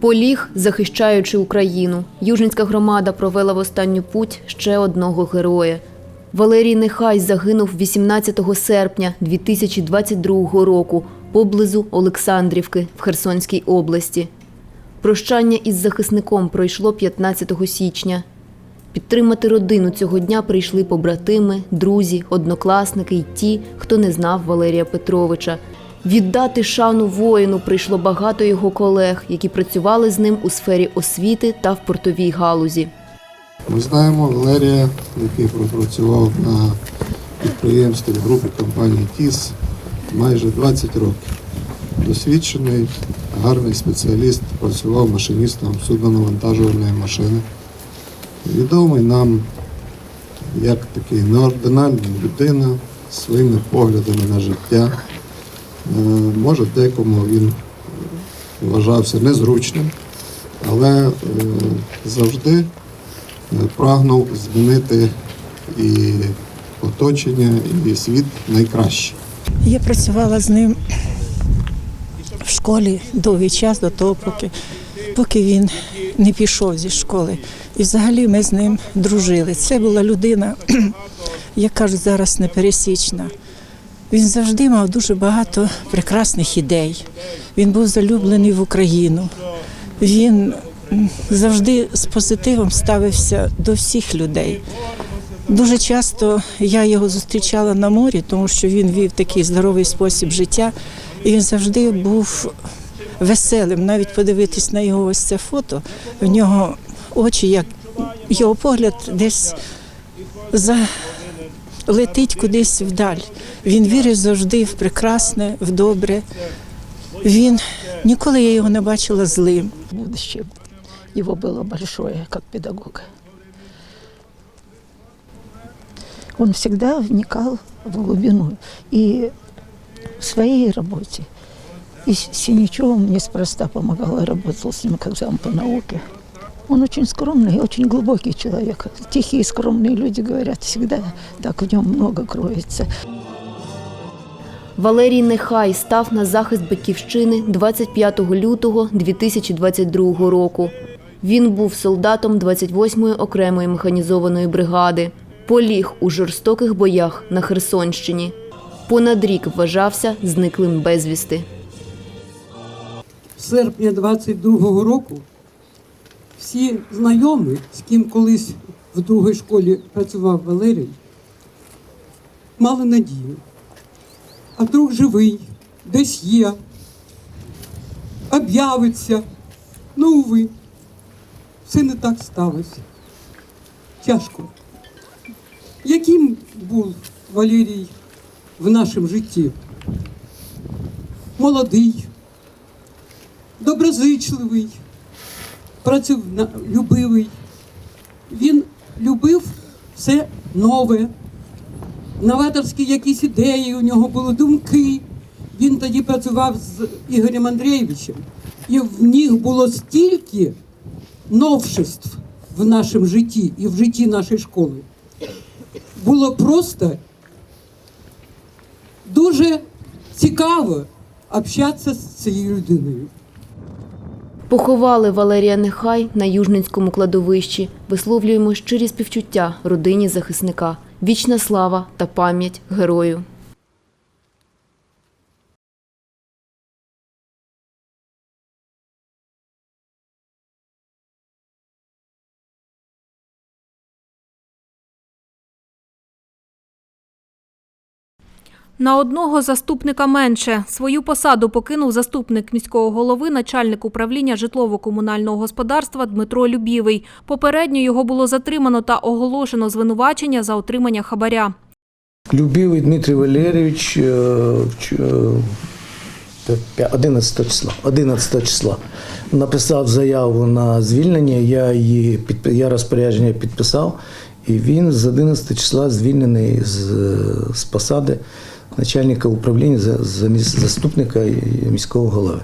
Поліг, захищаючи Україну. Южницька громада провела в останню путь ще одного героя. Валерій Нехай загинув 18 серпня 2022 року поблизу Олександрівки в Херсонській області. Прощання із захисником пройшло 15 січня. Підтримати родину цього дня прийшли побратими, друзі, однокласники й ті, хто не знав Валерія Петровича. Віддати шану воїну прийшло багато його колег, які працювали з ним у сфері освіти та в портовій галузі. Ми знаємо Валерія, який пропрацював на підприємстві групи компанії ТІС майже 20 років. Досвідчений, гарний спеціаліст, працював машиністом судно-навантажувальної машини. Відомий нам як такий неординальна людина своїми поглядами на життя. Е, Може, декому він вважався незручним, але е, завжди е, прагнув змінити і оточення, і світ найкраще. Я працювала з ним в школі довгий час до того, поки, поки він не пішов зі школи. І взагалі ми з ним дружили. Це була людина, як кажуть, зараз непересічна. Він завжди мав дуже багато прекрасних ідей. Він був залюблений в Україну. Він завжди з позитивом ставився до всіх людей. Дуже часто я його зустрічала на морі, тому що він вів такий здоровий спосіб життя, і він завжди був веселим. Навіть подивитись на його ось це фото, в нього очі, як його погляд десь за летить кудись вдаль. Він вірив завжди в прекрасне, в добре. Він ніколи я його не бачила злим. будущее его было большое как педагога. Он всегда вникал в глубину и в своей работе. И Синичевым неспроста помогал, я работал с ним зам по науке. Он очень скромный очень глубокий человек. Тихие, скромные люди говорят всегда, так в нем много кроется. Валерій Нехай став на захист батьківщини 25 лютого 2022 року. Він був солдатом 28-ї окремої механізованої бригади. Поліг у жорстоких боях на Херсонщині. Понад рік вважався зниклим безвісти. серпня 22-го року всі знайомі, з ким колись в другій школі працював Валерій, мали надію. А вдруг живий, десь є, об'явиться. Ну, уви, все не так сталося. Тяжко. Яким був Валерій в нашому житті? Молодий, доброзичливий, працювлюбивий. Він любив все нове, новаторські якісь ідеї, у нього були думки. Він тоді працював з Ігорем Андрійовичем, і в них було стільки новшеств в нашому житті і в житті нашої школи. Було просто дуже цікаво общатися з цією людиною. Поховали Валерія Нехай на Южницькому кладовищі. Висловлюємо щирі співчуття родині захисника. Вічна слава та пам'ять герою. На одного заступника менше. Свою посаду покинув заступник міського голови, начальник управління житлово-комунального господарства Дмитро Любівий. Попередньо його було затримано та оголошено звинувачення за отримання хабаря. Любивий Дмитрий Валерійович е, вч- е, 11 числа, 11 числа написав заяву на звільнення, я її я розпорядження підписав, і він з 11 числа звільнений з, з посади начальника управління заступника міського голови.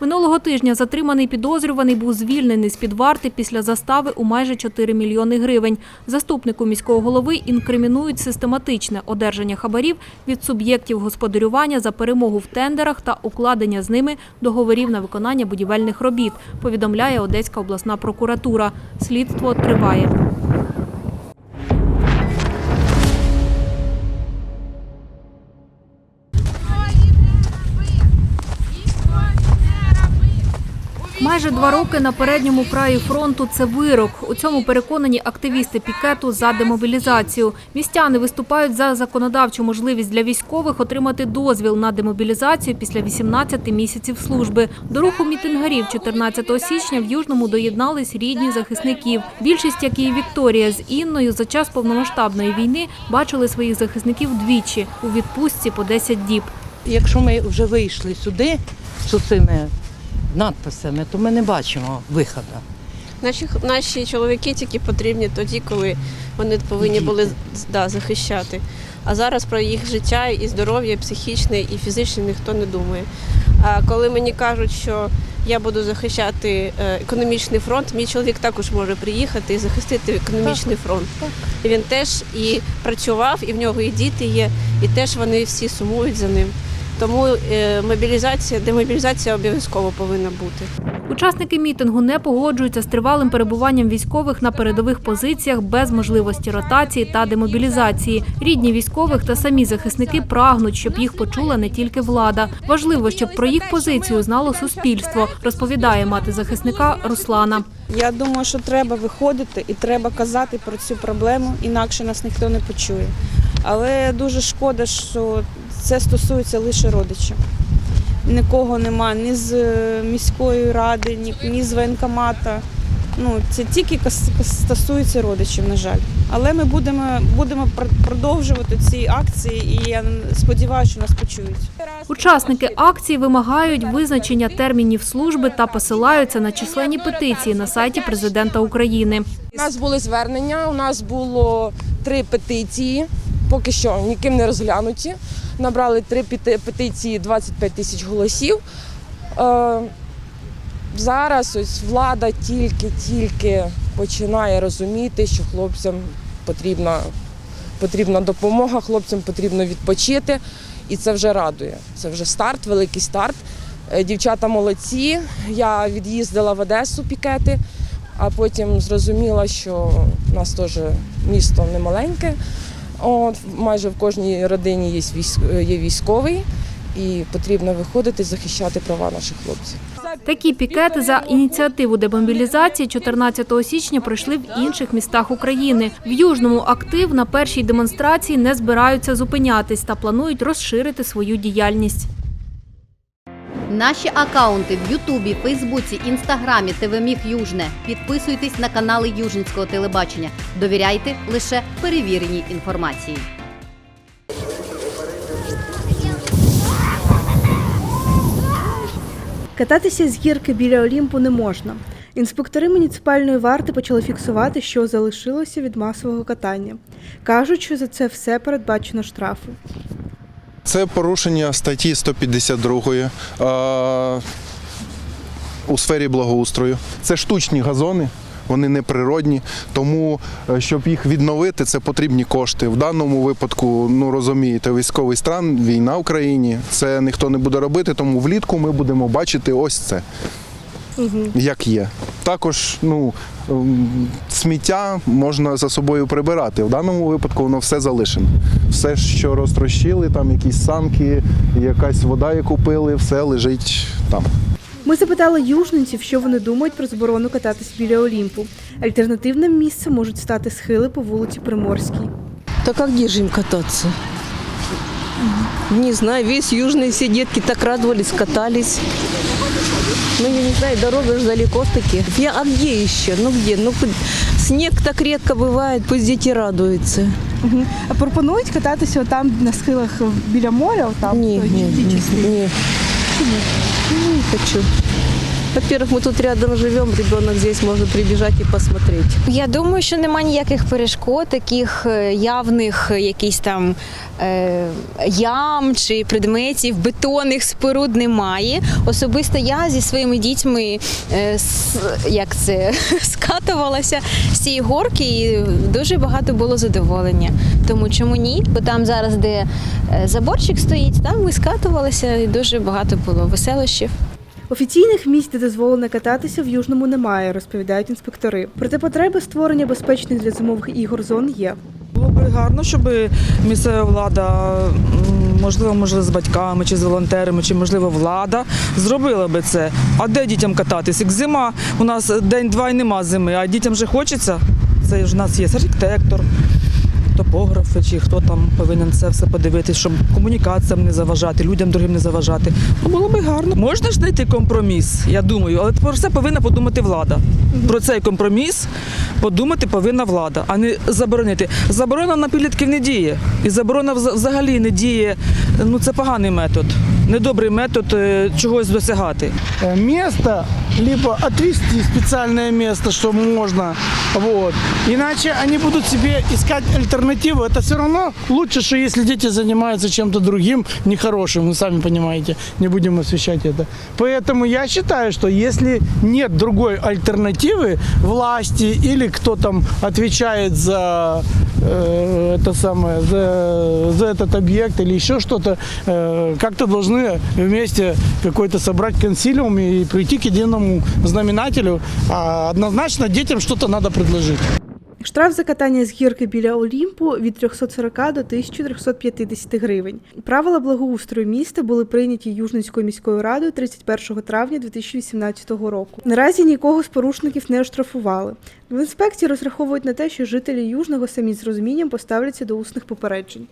Минулого тижня затриманий підозрюваний був звільнений з-під варти після застави у майже 4 мільйони гривень. Заступнику міського голови інкримінують систематичне одержання хабарів від суб'єктів господарювання за перемогу в тендерах та укладення з ними договорів на виконання будівельних робіт, повідомляє Одеська обласна прокуратура. Слідство триває. Майже два роки на передньому краї фронту це вирок. У цьому переконані активісти пікету за демобілізацію. Містяни виступають за законодавчу можливість для військових отримати дозвіл на демобілізацію після 18 місяців служби. До руху мітингарів 14 січня в Южному доєднались рідні захисників. Більшість, як і Вікторія з Інною, за час повномасштабної війни бачили своїх захисників двічі у відпустці по 10 діб. Якщо ми вже вийшли сюди з цими надписами, то ми не бачимо виходу. Наші, наші чоловіки тільки потрібні тоді, коли вони повинні були да, захищати. А зараз про їх життя і здоров'я, і психічне, і фізичне ніхто не думає. А коли мені кажуть, що я буду захищати е, економічний фронт, мій чоловік також може приїхати і захистити економічний фронт. І він теж і працював, і в нього і діти є, і теж вони всі сумують за ним. Тому е, мобілізація, демобілізація обов'язково повинна бути. Учасники мітингу не погоджуються з тривалим перебуванням військових на передових позиціях без можливості ротації та демобілізації. Рідні військових та самі захисники прагнуть, щоб їх почула не тільки влада. Важливо, щоб про їх позицію знало суспільство, розповідає мати захисника Руслана. Я думаю, що треба виходити і треба казати про цю проблему, інакше нас ніхто не почує. Але дуже шкода, що це стосується лише родичів. Нікого нема ні з е, міської ради, ні, ні з воєнкомата. Ну, це тільки стосується родичів, на жаль. Але ми будемо, будемо пр- продовжувати ці акції, і я сподіваюся, що нас почують. Учасники акції вимагають визначення термінів служби та посилаються на численні петиції на сайті президента України. У нас були звернення, у нас було три петиції, поки що ніким не розглянуті. Набрали три петиції 25 тисяч голосів. Е, зараз ось влада тільки-тільки починає розуміти, що хлопцям потрібна, потрібна допомога, хлопцям потрібно відпочити. І це вже радує. Це вже старт, великий старт. Е, Дівчата молодці. Я від'їздила в Одесу пікети а потім зрозуміла, що в нас теж місто не маленьке. От, майже в кожній родині є, є військовий, і потрібно виходити захищати права наших хлопців. Такі пікети за ініціативу демобілізації 14 січня пройшли в інших містах України. В Южному актив на першій демонстрації не збираються зупинятись та планують розширити свою діяльність. Наші акаунти в Ютубі, Фейсбуці, Інстаграмі, ТВ Южне. Підписуйтесь на канали Южницького телебачення. Довіряйте лише перевіреній інформації. Кататися з гірки біля Олімпу не можна. Інспектори муніципальної варти почали фіксувати, що залишилося від масового катання. Кажуть, що за це все передбачено штрафи. Це порушення статті 152 е, у сфері благоустрою. Це штучні газони. Вони не природні, тому е, щоб їх відновити, це потрібні кошти. В даному випадку, ну розумієте, військовий стан, війна в країні. Це ніхто не буде робити, тому влітку ми будемо бачити ось це, як є. Також ну, ем, сміття можна за собою прибирати. В даному випадку воно все залишено. Все, що розтрощили, там якісь санки, якась вода, яку пили, все лежить там. Ми запитали южненців, що вони думають про заборону кататись біля Олімпу. Альтернативним місцем можуть стати схили по вулиці Приморській. Так а где же им кататься? Не знаю, весь южный, все детки так радовались, катались. Ну, я не знаю, дорога же далеко таки. Я, а где еще? Ну где? Ну, снег так редко бывает, пусть дети радуются. А пропонують кататися там на схилах біля моря, там Ні, ні, ні, ні. Ні, хочу. Во-первых, мы тут рядом живем, ребенок здесь может прибежать и посмотреть. Я думаю, що нема ніяких перешкод, таких е, явних е, якісь там е, ям чи предметів, бетонних споруд немає. Особисто я зі своїми дітьми е, с- як це скатувалася з цієї горки, і дуже багато було задоволення. Тому чому ні? Бо там зараз, де е, заборчик стоїть, там ми скатувалися, і дуже багато було веселощів. Офіційних місць, де дозволено кататися, в Южному немає, розповідають інспектори. Проте потреба створення безпечних для зимових ігор зон є. Було б гарно, щоб місцева влада, можливо, може з батьками чи з волонтерами, чи можливо влада зробила би це. А де дітям кататись? Як зима, у нас день-два і нема зими, а дітям вже хочеться. Це ж у нас є архітектор, топографи, чи хто там повинен це все подивитися, щоб комунікаціям не заважати, людям другим не заважати. Ну, було би гарно. Можна ж знайти компроміс, я думаю, але про це повинна подумати влада. Про цей компроміс подумати повинна влада, а не заборонити. Заборона на підлітків не діє. І заборона взагалі не діє. Ну це поганий метод, недобрий метод е, чогось досягати. место, либо отвести специальное место, что можно. Вот. Иначе они будут себе искать альтернативу. Это все равно лучше, что если дети занимаются чем-то другим, нехорошим, вы сами понимаете, не будем освещать это. Поэтому я считаю, что если нет другой альтернативы власти или кто там отвечает за э, это самое, за, за этот объект или еще что-то, э, как-то должны вместе какой-то собрать консилиум и прийти к единому знаменателю. А однозначно детям что-то надо предложить. Штраф за катання з гірки біля Олімпу від 340 до 1350 гривень. Правила благоустрою міста були прийняті Южницькою міською радою 31 травня 2018 року. Наразі нікого з порушників не оштрафували. В інспекції розраховують на те, що жителі Южного самі з розумінням поставляться до усних попереджень.